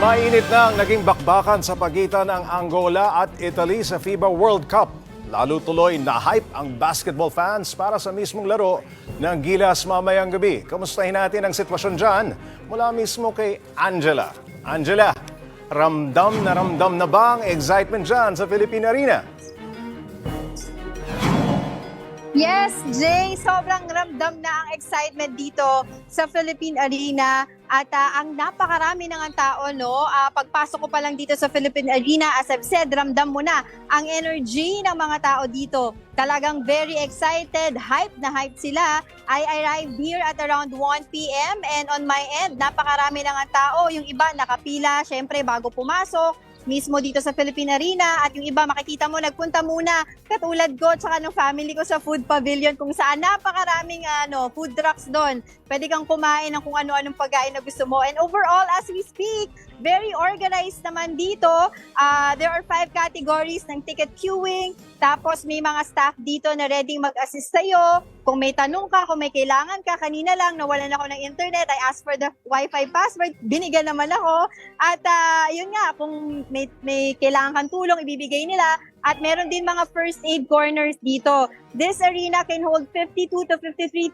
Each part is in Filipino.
Mainit na ang naging bakbakan sa pagitan ng Angola at Italy sa FIBA World Cup. Lalo tuloy na hype ang basketball fans para sa mismong laro ng Gilas mamayang gabi. Kamustahin natin ang sitwasyon dyan mula mismo kay Angela. Angela, ramdam na ramdam na ba ang excitement dyan sa Philippine Arena? Yes, Jay, sobrang ramdam na ang excitement dito sa Philippine Arena at ah, ang napakarami ng ang tao, no? Ah, pagpasok ko pa lang dito sa Philippine Arena, as I've said, ramdam mo na ang energy ng mga tao dito. Talagang very excited, hype na hype sila. I arrived here at around 1 p.m. and on my end, napakarami ng ang tao. Yung iba nakapila, syempre, bago pumasok mismo dito sa Philippine Arena at yung iba makikita mo nagpunta muna katulad ko tsaka ng family ko sa food pavilion kung saan napakaraming ano, food trucks doon. Pwede kang kumain ng kung ano-anong pagkain na gusto mo. And overall, as we speak, very organized naman dito. Ah, there are five categories ng ticket queuing. Tapos may mga staff dito na ready mag-assist sa'yo. Kung may tanong ka, kung may kailangan ka, kanina lang nawalan ako ng internet, I asked for the Wi-Fi password, binigyan naman ako. At ah, yun nga, kung may, may kailangan kang tulong, ibibigay nila. At meron din mga first aid corners dito. This arena can hold 52 to 53,000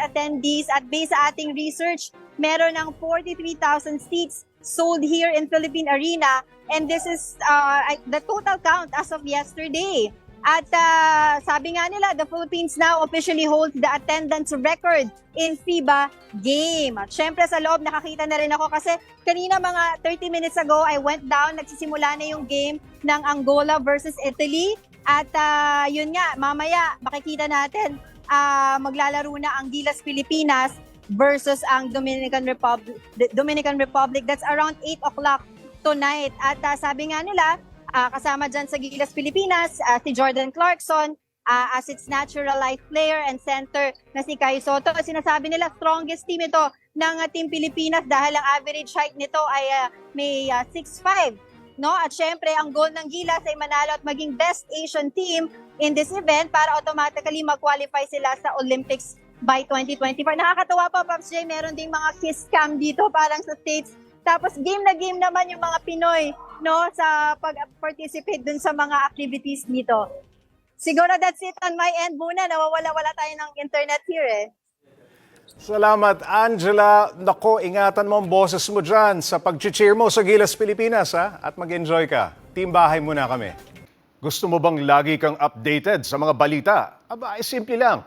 attendees at based sa ating research, meron ng 43,000 seats sold here in Philippine Arena and this is uh, the total count as of yesterday. At uh, sabi nga nila, the Philippines now officially holds the attendance record in FIBA game. At syempre sa loob nakakita na rin ako kasi kanina mga 30 minutes ago I went down, nagsisimula na yung game ng Angola versus Italy. At uh, yun nga, mamaya makikita natin uh, maglalaro na ang Gilas Pilipinas versus ang Dominican Republic. Dominican Republic. That's around 8 o'clock tonight. At uh, sabi nga nila, Ah, kasama dyan sa Gilas Pilipinas, ah, si Jordan Clarkson, ah, as its natural life player and center na si Kai Soto. Sinasabi nila, strongest team ito ng ah, Team Pilipinas dahil ang average height nito ay ah, may ah, 6'5". No? At syempre, ang goal ng Gilas ay manalo at maging best Asian team in this event para automatically mag-qualify sila sa Olympics by 2024. Nakakatawa pa, Pops J, meron ding mga kiss cam dito parang sa States. Tapos game na game naman yung mga Pinoy no sa pag-participate dun sa mga activities dito. Siguro that's it on my end muna. Nawawala-wala tayo ng internet here eh. Salamat, Angela. Nako, ingatan mo ang boses mo dyan sa pag-cheer mo sa Gilas Pilipinas, ha? At mag-enjoy ka. Team bahay muna kami. Gusto mo bang lagi kang updated sa mga balita? Aba, ay simple lang.